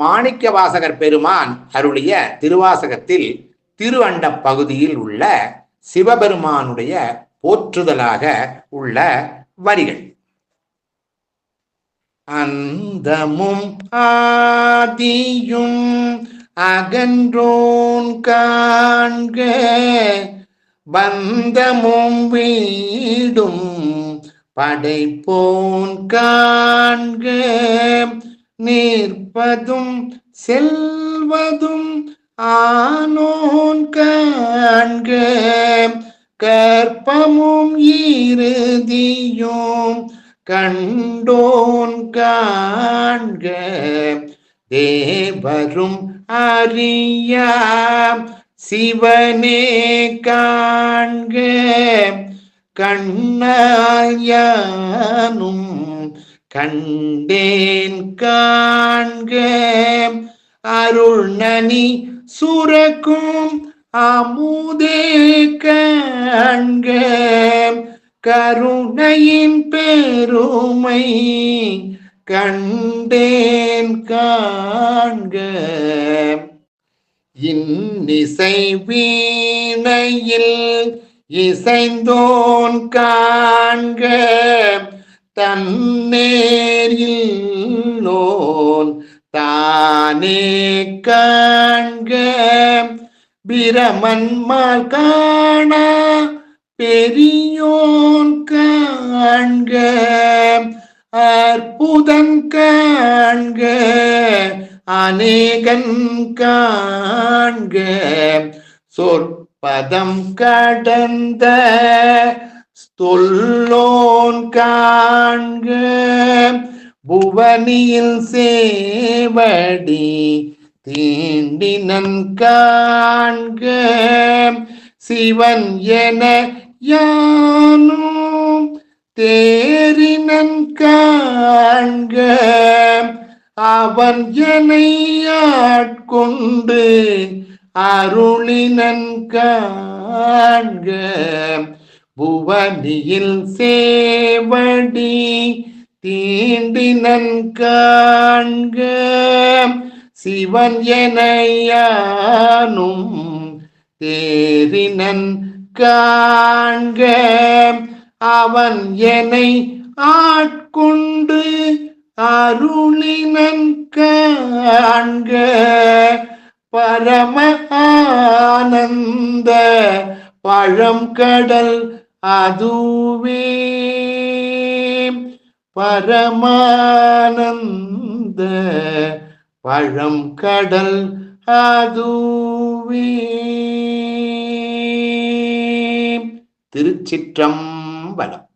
மாணிக்க வாசகர் பெருமான் அருளிய திருவாசகத்தில் திருவண்ட பகுதியில் உள்ள சிவபெருமானுடைய போற்றுதலாக உள்ள வரிகள். அந்தமும் ஆதியும் அகன்றோன் காண்க பந்தமும் வீடும் படைப்போன் காண்க. நிற்பதும் செல்வதும் ஆனோன் காண்க கற்பமும் இறுதியும் கண்டோன் காண்க. தேவரும் அறியா சிவனே காண்க. கண்ணாயானும் கண்டேன் காண்க அருள் நனி சுரக்கும் அமுதே காண்க கருணையின் பெருமை கண்டேன் காண்க இன்னிசை வீணையில் இசைந்தோன் காண்க தன்னேரில் தானே காண்க. பிரமன்மால் காண பெரியோன் காண்க. அற்புதன் காண்க அநேகன் காண்க. சொற்பதம் கடந்த தொல்லோன் காண்கு புவனியில் சேவடி தீண்டினன் காண்க சிவன் என யானும் தேரினன் காண்க அவன் எனையாட்கொண்டு ஆட்கொண்டு அருளினன் காண்க. புவனியில் சேவடி தீண்டினன் காண்க. சிவன் எனையானும் தேரினன் காண்க. அவன் என்னை ஆட்கொண்டு அருளினன் காண்க. பரம ஆனந்த பழம் கடல் அதுவே பரமானந்த பழம் கடல் அதுவே. திருச்சிற்றம்பலம்.